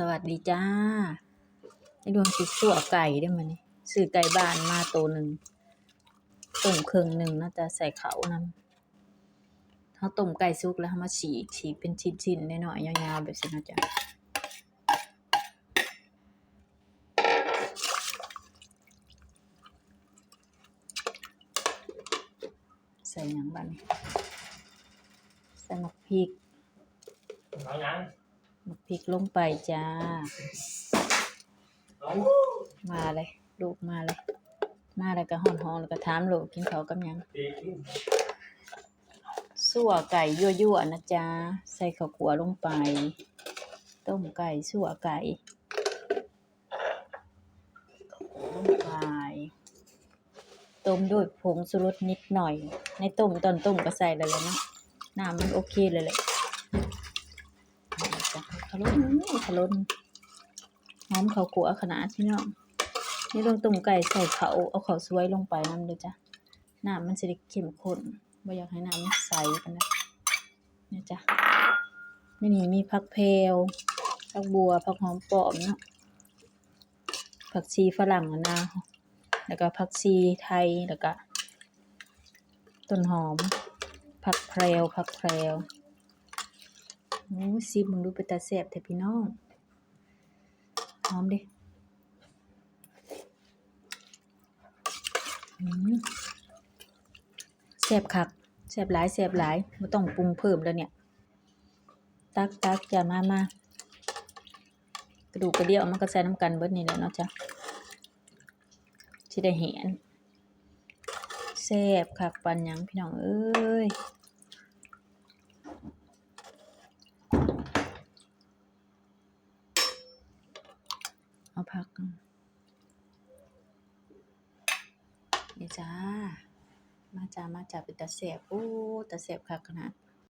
สวัสดีจ้าไอ้ดวงสิสั่วไก่ได้มานี่ซื้อไก่บ้านมาตัวหนึ่งต้มเครื่องหนึ่งน่าจะใส่เขาวนำเขาต้มไก่สุกแล้วมาฉีกฉีกเป็นชิ้นๆน้อยๆยาวๆแบบนี้นะจ๊ะใส่หยังบ้างใส่หมกพริกเอายัง พริกลงไปจ้า มาเลย ลูกมาเลย มาแล้วก็ห่อนหอนแล้วก็ถามลูกกินเขากับยังสั่วไก่ยั่วๆนะจ๊ะ ใส่ข้าวขัวลงไป ต้มไก่สั่วไก่ข้าวขัวลงไปต้มด้วยผงสุรสนิดหน่อย ในต้มตอนต้มก็ใส่แล้วและเนะน้ำมันโอเคเลยแหละะขลุ่นขลุ่นหอมข้าวขัวขนาดพี่น้องนี่ลงต้มไก่ใส่เขาเอาเขาสวยลงไปน้ำเลยจ้ะน้ำมันจะได้เข้มข้นบ่อยากให้น้ำมันใสกันนะเนี่ยจ้ะนี่นี่มีผักเพลผักบัวผักหอมปอมเนาะผักชีฝรั่งนะแล้วก็ผักชีไทยแล้วก็ต้นหอมผักแพรวผักแพรว โอ้ซิมึงดูเป็นตาแซ่บแต่พี่น้อง หอมดิอืมแซ่บคักแซ่บหลายแซ่บหลายไม่ต้องปรุงเพิ่มแล้วเนี่ย ตักตักจะมามากระดูกกระเดี่ยวมันก็ใส่น้ำกันเบิดนี่แหละเนาะจ้ะที่ได้เห็นแซ่บคักปันยังพี่น้องเอ้ย เอาพักเดี๋ยวจ้า มาจ้า มาจ้าเป็นตาแสบโอ้ตาแสบคักขนาด